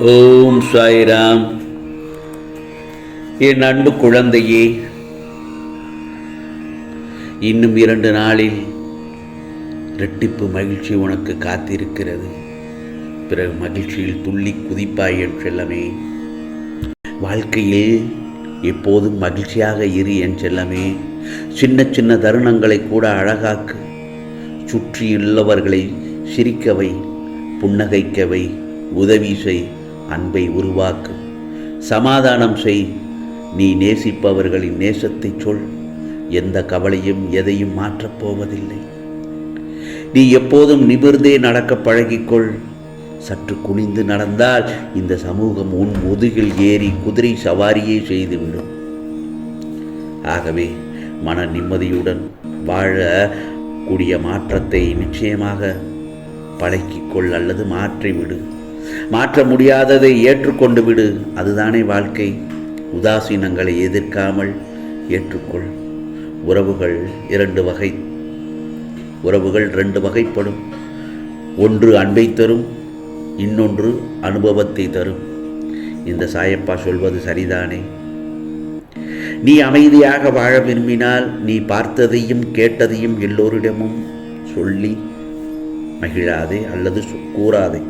ஓம் சாய்ராம். என் அன்பு குழந்தையே இன்னும் இரண்டு நாளில் இரட்டிப்பு மகிழ்ச்சி உனக்கு காத்திருக்கிறது. பிறகு மகிழ்ச்சியில் துள்ளி குதிப்பாய் என் செல்லமே. வாழ்க்கையில் எப்போதும் மகிழ்ச்சியாக இரு என் செல்லமே. சின்ன சின்ன தருணங்களை கூட அழகாக்கு. சுற்றியுள்ளவர்களை சிரிக்கவை புன்னகைக்கவை உதவி செய். அன்பை உருவாக்கு. சமாதானம் செய். நீ நேசிப்பவர்களின் நேசத்தை சொல். எந்த கவலையும் எதையும் மாற்றப் போவதில்லை. நீ எப்போதும் நிமிர்ந்தே நடக்க பழகிக்கொள். சற்று குனிந்து நடந்தால் இந்த சமூகம் உன் முதுகில் ஏறி குதிரை சவாரியே செய்துவிடும். ஆகவே மன நிம்மதியுடன் வாழக்கூடிய மாற்றத்தை நிச்சயமாக பழக்கிக்கொள் அல்லது மாற்றிவிடு. மாற்ற முடியாததை ஏற்றுக்கொண்டு விடு. அதுதானே வாழ்க்கை. உதாசீனங்களை எதிர்க்காமல் ஏற்றுக்கொள். உறவுகள் இரண்டு வகை. உறவுகள் ரெண்டு வகைப்படும். ஒன்று அன்பை தரும் இன்னொன்று அனுபவத்தை தரும். இந்த சாயப்பா சொல்வது சரிதானே? நீ அமைதியாக வாழ விரும்பினால் நீ பார்த்ததையும் கேட்டதையும் எல்லோரிடமும் சொல்லி மகிழாதே அல்லது கூறாதே.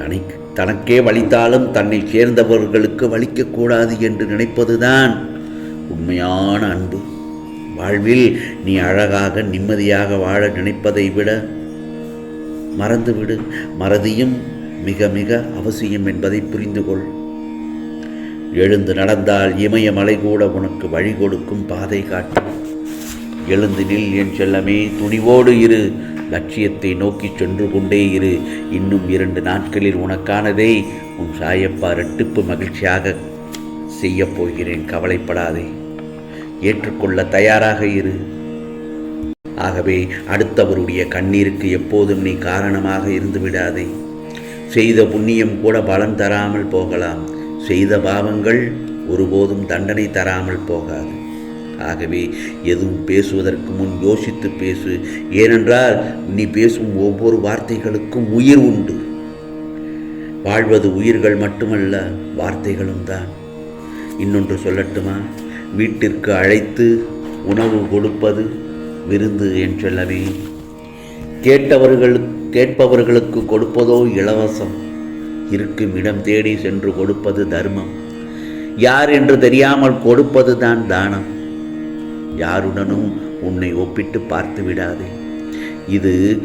தனக்கு தனக்கே வலித்தாலும் தன்னை சேர்ந்தவர்களுக்கு வலிக்கக்கூடாது என்று நினைப்பதுதான் உண்மையான அன்பு. வாழ்வில் நீ அழகாக நிம்மதியாக வாழ நினைப்பதை விட மறந்துவிடு. மறதியும் மிக மிக அவசியம் என்பதை புரிந்து கொள். எழுந்து நடந்தால் இமயமலை கூட உனக்கு வழி கொடுக்கும் பாதை காட்டும். எழுந்து நில் என் செல்லமே துணிவோடு இரு. லட்சியத்தை நோக்கி சென்று கொண்டே இரு. இன்னும் இரண்டு நாட்களில் உனக்கானதை உன் சாயப்பா ரெட்டிப்பு மகிழ்ச்சியாக செய்யப் போகிறேன். கவலைப்படாதே. ஏற்றுக்கொள்ள தயாராக இரு. ஆகவே அடுத்தவருடைய கண்ணீருக்கு எப்போதும் நீ காரணமாக இருந்து விடாதே. செய்த புண்ணியம் கூட பலன் தராமல் போகலாம். செய்த பாவங்கள் ஒருபோதும் தண்டனை தராமல் போகாது. ஆகவே எதுவும் பேசுவதற்கு முன் யோசித்து பேசு. ஏனென்றால் நீ பேசும் ஒவ்வொரு வார்த்தைகளுக்கும் உயிர் உண்டு. வாழ்வது உயிர்கள் மட்டுமல்ல வார்த்தைகளும் தான். இன்னொன்று சொல்லட்டுமா? வீட்டிற்கு அழைத்து உணவு கொடுப்பது விருந்து என்று சொல்லவே. கேட்டவர்கள் கேட்பவர்களுக்கு கொடுப்பதோ இலவசம். இருக்கும் இடம் தேடி சென்று கொடுப்பது தர்மம். யார் என்று தெரியாமல் கொடுப்பது தான் தானம். யாருடனும் உன்னை ஒப்பிட்டு பார்த்து விடாதே. இது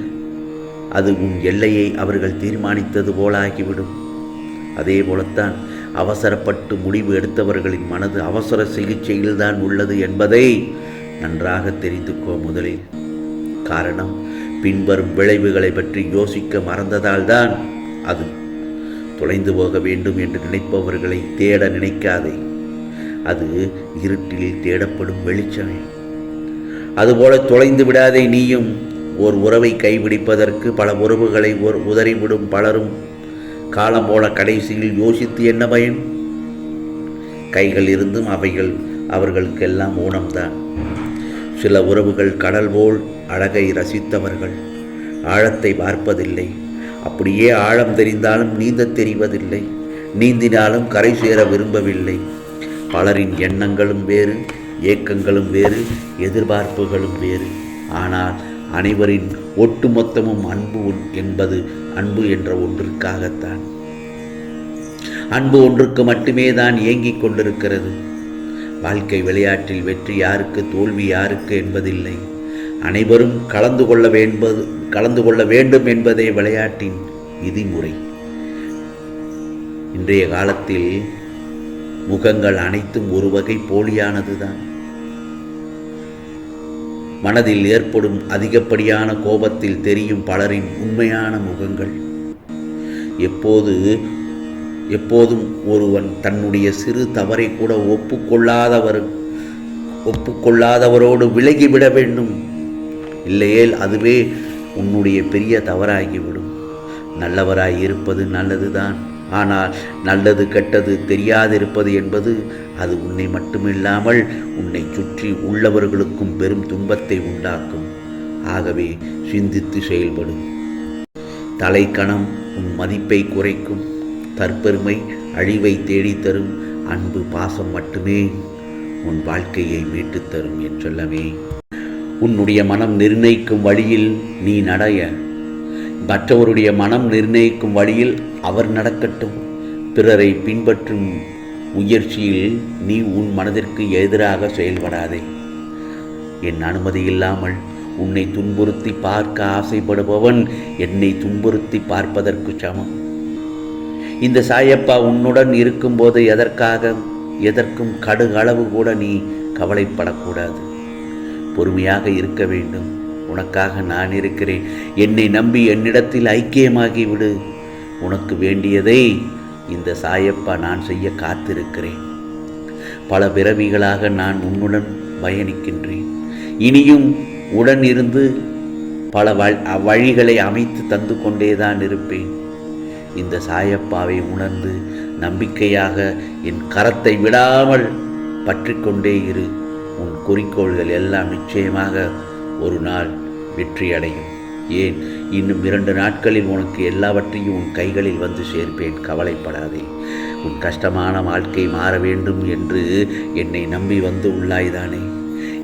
அது உன் எல்லையை அவர்கள் தீர்மானித்தது போலாகிவிடும். அதே போலத்தான் அவசரப்பட்டு முடிவு எடுத்தவர்களின் மனது அவசர சிகிச்சையில்தான் உள்ளது என்பதை நன்றாக தெரிந்துக்கோ முதலில் காரணம் பின்வரும் விளைவுகளை பற்றி யோசிக்க மறந்ததால்தான் அது தொலைந்து போக வேண்டும் என்று நினைப்பவர்களை தேட நினைக்காதே. அது இருட்டில் தேடப்படும் வெளிச்சமே. அதுபோல தொலைந்து விடாதே நீயும். ஓர் உறவை கைபிடிப்பதற்கு பல உறவுகளை ஒரு உதறிவிடும் பலரும். காலம் போல கடைசியில் யோசித்து என்ன பயன்? கைகள் இருந்தும் அவைகள் அவர்களுக்கெல்லாம் ஊனம்தான். சில உறவுகள் கடல் போல் அழகை ரசித்தவர்கள். ஆழத்தை பார்ப்பதில்லை. அப்படியே ஆழம் தெரிந்தாலும் நீந்தத் தெரிவதில்லை. நீந்தினாலும் கரை சேர விரும்பவில்லை. பலரின் எண்ணங்களும் வேறு ஏக்கங்களும் வேறு எதிர்பார்ப்புகளும் வேறு. ஆனால் அனைவரின் ஒட்டுமொத்தமும் அன்பு என்பது அன்பு என்ற ஒன்றிற்காகத்தான். அன்பு ஒன்றுக்கு மட்டுமே தான் இயங்கிக் கொண்டிருக்கிறது. வாழ்க்கை விளையாட்டில் வெற்றி யாருக்கு தோல்வி யாருக்கு என்பதில்லை. அனைவரும் கலந்து கொள்ள வேண்பது கலந்து கொள்ள வேண்டும் என்பதே விளையாட்டின் விதிமுறை. இன்றைய காலத்தில் முகங்கள் அனைத்தும் ஒரு வகை போலியானதுதான். மனதில் ஏற்படும் அதிகப்படியான கோபத்தில் தெரியும் பலரின் உண்மையான முகங்கள். எப்போது எப்போதும் ஒருவன் தன்னுடைய சிறு தவறை கூட ஒப்புக்கொள்ளாதவர் ஒப்புக்கொள்ளாதவரோடு விலகிவிட வேண்டும். இல்லையேல் அதுவே உன்னுடைய பெரிய தவறாகிவிடும். நல்லவராய் இருப்பது நல்லதுதான். ஆனால் நல்லது கெட்டது தெரியாதிருப்பது என்பது அது உன்னை மட்டுமில்லாமல் உன்னை சுற்றி உள்ளவர்களுக்கும் பெரும் துன்பத்தை உண்டாக்கும். ஆகவே சிந்தித்து செயல்படும் தலைக்கணம் உன் மதிப்பை குறைக்கும். தற்பெருமை அழிவை தேடித்தரும். அன்பு பாசம் மட்டுமே உன் வாழ்க்கையை மீட்டுத் தரும் உன்னுடைய மனம் நிர்ணயிக்கும் வழியில் நீ நடைய. மற்றவருடைய மனம் நிர்ணயிக்கும் வழியில் அவர் நடக்கட்டும். பிறரை பின்பற்றும் முயற்சியில் நீ உன் மனதிற்கு எதிராக செயல்படாதே. என் அனுமதி இல்லாமல் உன்னை துன்புறுத்தி பார்க்க ஆசைப்படுபவன் என்னை துன்புறுத்தி பார்ப்பதற்கு சமம். இந்த சாயப்பா உன்னுடன் இருக்கும்போது எதற்காக எதற்கும் கடுகளவு கூட நீ கவலைப்படக்கூடாது. பொறுமையாக இருக்க வேண்டும். உனக்காக நான் இருக்கிறேன். என்னை நம்பி என்னிடத்தில் ஐக்கியமாகி விடு உனக்கு வேண்டியதை இந்த சாயப்பா நான் செய்ய காத்திருக்கிறேன். பல பிறவிகளாக நான் உன்னுடன் பயணிக்கின்றேன். இனியும் உடன் இருந்து பல வழிகளை அமைத்து தந்து கொண்டேதான் இருப்பேன். இந்த சாயப்பாவை உணர்ந்து நம்பிக்கையாக என் கரத்தை விடாமல் பற்றி கொண்டே இரு. உன் குறிக்கோள்கள் எல்லாம் நிச்சயமாக ஒரு நாள் வெற்றி அடையும் ஏன்? இன்னும் இரண்டு நாட்களில் உனக்கு எல்லாவற்றையும் உன் கைகளில் வந்து சேர்ப்பேன். கவலைப்படாதே. உன் கஷ்டமான வாழ்க்கை மாற வேண்டும் என்று என்னை நம்பி வந்து உள்ளாய்தானே.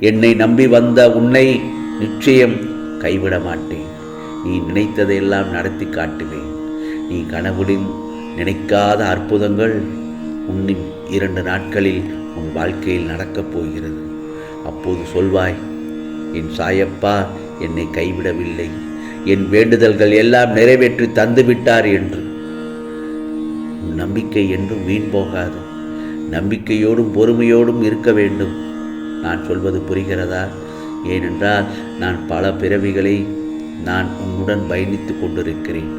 என்னை நம்பி வந்த உன்னை நிச்சயம் கைவிட மாட்டேன். நீ நினைத்ததையெல்லாம் நடத்தி காட்டுவேன். நீ கனவுடன் நினைக்காத அற்புதங்கள் உன்னின் இரண்டு நாட்களில் உன் வாழ்க்கையில் நடக்கப் போகிறது. அப்போது சொல்வாய் என் சாயப்பா என்னை கைவிடவில்லை. என் வேண்டுதல்கள் எல்லாம் நிறைவேற்றி தந்துவிட்டார் என்று. உன் நம்பிக்கை என்றும் வீண் போகாது. நம்பிக்கையோடும் பொறுமையோடும் இருக்க வேண்டும். நான் சொல்வது புரிகிறதா? ஏனென்றால் நான் பல பிறவிகளை நான் உன்னுடன் பயணித்து கொண்டிருக்கிறேன்.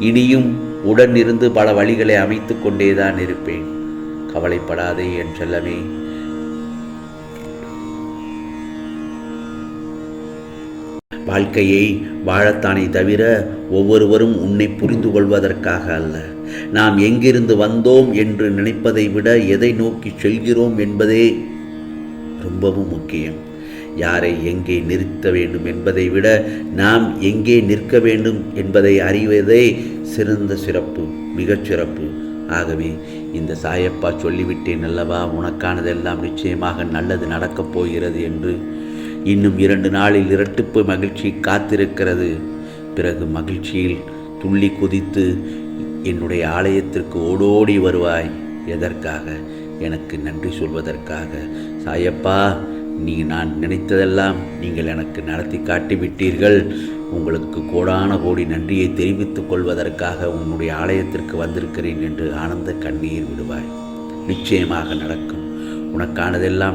இனியும் உடன் இருந்து பல வழிகளை அமைத்து கொண்டேதான் இருப்பேன். கவலைப்படாதே என் செல்லமே. வாழ்க்கையை வாழத்தானே தவிர ஒவ்வொருவரும் உன்னை புரிந்து கொள்வதற்காக அல்ல. நாம் எங்கிருந்து வந்தோம் என்று நினைப்பதை விட எதை நோக்கி செல்கிறோம் என்பதே ரொம்பவும் முக்கியம். யாரை எங்கே நிறுத்த வேண்டும் என்பதை விட நாம் எங்கே நிற்க வேண்டும் என்பதை அறிவதே சிறந்த சிறப்பு மிகச்சிறப்பு ஆகவே இந்த சாயப்பா சொல்லிவிட்டேன் அல்லவா? உனக்கானதெல்லாம் நிச்சயமாக நல்லது நடக்கப் போகிறது என்று இன்னும் இரண்டு நாளில் இரட்டிப்பு மகிழ்ச்சி காத்திருக்கிறது. பிறகு மகிழ்ச்சியில் துள்ளி குதித்து என்னுடைய ஆலயத்திற்கு ஓடோடி வருவாய். எதற்காக? எனக்கு நன்றி சொல்வதற்காக. சாயப்பா நீ நான் நினைத்ததெல்லாம் நீங்கள் எனக்கு நடத்தி காட்டிவிட்டீர்கள் உங்களுக்கு கோடான கோடி நன்றியை தெரிவித்துக் கொள்வதற்காக உன்னுடைய ஆலயத்திற்கு வந்திருக்கிறேன் என்று ஆனந்த கண்ணீர் விடுவாய். நிச்சயமாக நடக்கும். உனக்கானதெல்லாம்